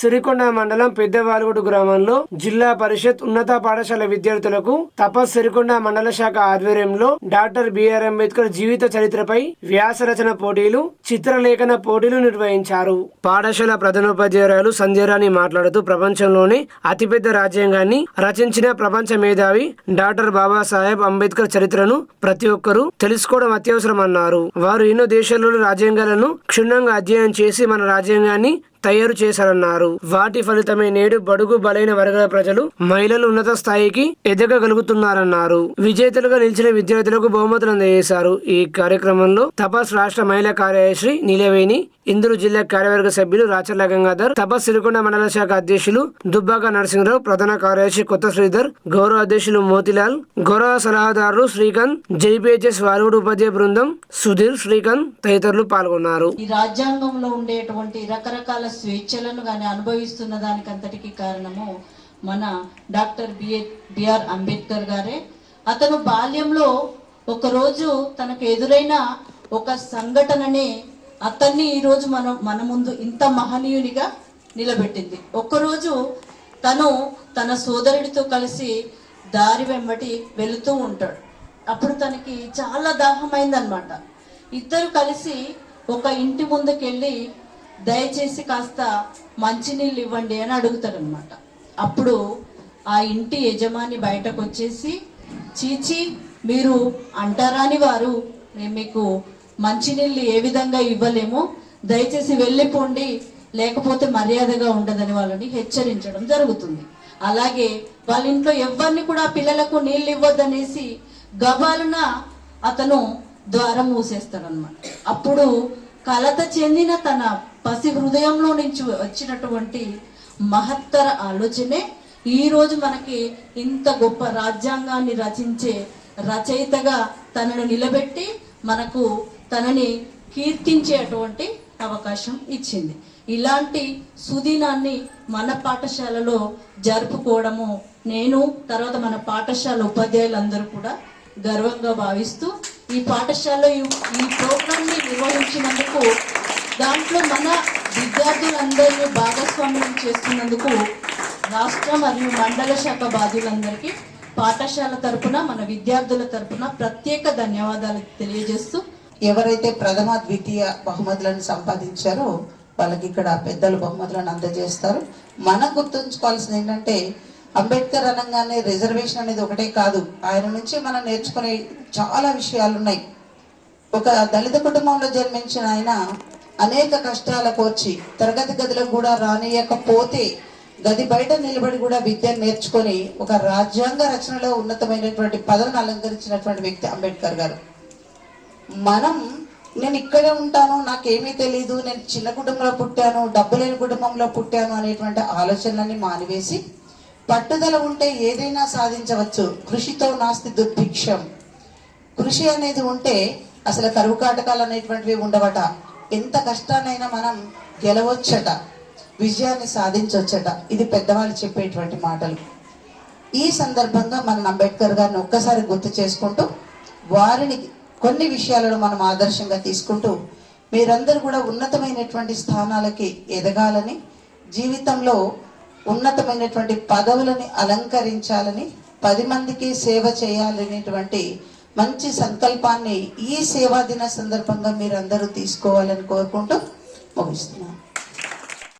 సిరికొండ మండలం పెద్దవాలుగుడు గ్రామంలో జిల్లా పరిషత్ ఉన్నత పాఠశాల విద్యార్థులకు తపస్ సిరికొండ మండల శాఖ ఆధ్వర్యంలో డాక్టర్ బిఆర్ అంబేద్కర్ జీవిత చరిత్రపై వ్యాస రచన పోటీలు చిత్రలేఖన పోటీలు నిర్వహించారు. పాఠశాల ప్రధానోపాధ్యాయురాలు సంధ్యరాణి మాట్లాడుతూ ప్రపంచంలోనే అతిపెద్ద రాజ్యాంగాన్ని రచించిన ప్రపంచ మేధావి డాక్టర్ బాబాసాహెబ్ అంబేద్కర్ చరిత్రను ప్రతి ఒక్కరూ తెలుసుకోవడం అత్యవసరమన్నారు. వారు ఎన్నో దేశాల్లోని రాజ్యాంగాలను క్షుణ్ణంగా అధ్యయనం చేసి మన రాజ్యాంగాన్ని తయారు చేశారన్నారు. వాటి ఫలితమే నేడు బడుగు బలైన వర్గాల ప్రజలు మహిళలు ఉన్నత స్థాయికి ఎదగగలుగుతున్నారన్నారు. విజేతలుగా నిలిచిన విద్యార్థులకు బహుమతులు అందజేశారు. ఈ కార్యక్రమంలో తపస్ రాష్ట్ర మహిళా కార్యదర్శి నీలవేణి ఇందూరు జిల్లా కార్యవర్గ సభ్యులు రాచర్ల గంగాధర్ తపస్ సిరికొండ మండల శాఖ అధ్యక్షులు దుబ్బాక నరసింహరావు ప్రధాన కార్యదర్శి కొత్త శ్రీధర్ గౌరవ అధ్యక్షులు మోతిలాల్ గౌరవ సలహాదారులు శ్రీకాంత్ జైపీహెచ్ఎస్ వాలుగుడు ఉపాధ్యాయ బృందం సుధీర్ శ్రీకాంత్ తదితరులు పాల్గొన్నారు. ఈ రాజ్యాంగంలో ఉండేటువంటి రకరకాల స్వేచ్ఛలను కానీ అనుభవిస్తున్న దానికంతటికి కారణము మన డాక్టర్ బిఏ బిఆర్ అంబేద్కర్ గారే. అతను బాల్యంలో ఒకరోజు తనకు ఎదురైన ఒక సంఘటననే అతన్ని ఈరోజు మనం మన ముందు ఇంత మహనీయునిగా నిలబెట్టింది. ఒకరోజు తను తన సోదరుడితో కలిసి దారి వెంబటి వెళుతూ ఉంటాడు. అప్పుడు తనకి చాలా దాహమైందనమాట ఇద్దరు కలిసి ఒక ఇంటి ముందుకెళ్ళి దయచేసి కాస్త మంచినీళ్ళు ఇవ్వండి అని అడుగుతారనమాట అప్పుడు ఆ ఇంటి యజమాని బయటకు వచ్చేసి చీచి మీరు అంటారాని వారు మేము మీకు మంచినీళ్ళు ఏ విధంగా ఇవ్వలేము. దయచేసి వెళ్ళిపోండి లేకపోతే మర్యాదగా ఉండదని వాళ్ళని హెచ్చరించడం జరుగుతుంది. అలాగే వాళ్ళ ఇంట్లో ఎవరిని కూడా పిల్లలకు నీళ్ళు ఇవ్వద్దనేసి గబాలున అతను ద్వారం మూసేస్తాడనమాట అప్పుడు కలత చెందిన తన పసి హృదయంలో నుంచి వచ్చినటువంటి మహత్తర ఆలోచనే ఈరోజు మనకి ఇంత గొప్ప రాజ్యాంగాన్ని రచించే రచయితగా తనను నిలబెట్టి మనకు తనని కీర్తించేటువంటి అవకాశం ఇచ్చింది. ఇలాంటి సుదినాన్ని మన పాఠశాలలో జరుపుకోవడము నేను తర్వాత మన పాఠశాల ఉపాధ్యాయులందరూ కూడా గర్వంగా భావిస్తూ ఈ పాఠశాలలో ఈ ఈ ప్రోగ్రామ్ని నిర్వహించినందుకు దాంట్లో మన విద్యార్థులందరినీ భాగస్వామ్యం చేస్తున్నందుకు రాష్ట్ర మరియు మండల శాఖ బాధ్యులందరికీ పాఠశాల తరపున మన విద్యార్థుల తరపున ప్రత్యేక ధన్యవాదాలు తెలియజేస్తూ ఎవరైతే ప్రథమ ద్వితీయ బహుమతులను సంపాదించారో వాళ్ళకి ఇక్కడ పెద్దలు బహుమతులను అందజేస్తారు. మనం గుర్తుంచుకోవాల్సింది ఏంటంటే అంబేద్కర్ అనగానే రిజర్వేషన్ అనేది ఒకటే కాదు. ఆయన నుంచి మనం నేర్చుకునే చాలా విషయాలు ఉన్నాయి ఒక దళిత కుటుంబంలో జన్మించిన ఆయన అనేక కష్టాలకు వచ్చి తరగతి గదిలో కూడా రానియకపోతే గది బయట నిలబడి కూడా విద్యను నేర్చుకొని ఒక రాజ్యాంగ రచనలో ఉన్నతమైనటువంటి పదవిని అలంకరించినటువంటి వ్యక్తి అంబేద్కర్ గారు. మనం నేను ఇక్కడే ఉంటాను నాకేమీ తెలియదు నేను చిన్న కుటుంబంలో పుట్టాను డబ్బు లేని కుటుంబంలో పుట్టాను అనేటువంటి ఆలోచనలన్నీ మానివేసి పట్టుదల ఉంటే ఏదైనా సాధించవచ్చు. కృషితో నాస్తి దుర్భిక్షం. కృషి అనేది ఉంటే అసలు కరువు కాటకాలు అనేటువంటివి ఉండవట. ఎంత కష్టానైనా మనం గెలవచ్చట విజయాన్ని సాధించవచ్చట ఇది పెద్దవాళ్ళు చెప్పేటువంటి మాటలు. ఈ సందర్భంగా మనం అంబేద్కర్ గారిని ఒక్కసారి గుర్తు చేసుకుంటూ వారిని కొన్ని విషయాలను మనం ఆదర్శంగా తీసుకుంటూ మీరందరూ కూడా ఉన్నతమైనటువంటి స్థానాలకి ఎదగాలని జీవితంలో ఉన్నతమైనటువంటి పదవులని అలంకరించాలని పది మందికి సేవ చేయాలనేటువంటి మంచి సంకల్పాన్ని ఈ సేవా దిన సందర్భంగా మీరందరూ తీసుకోవాలని కోరుకుంటూ ముగిస్తున్నాను.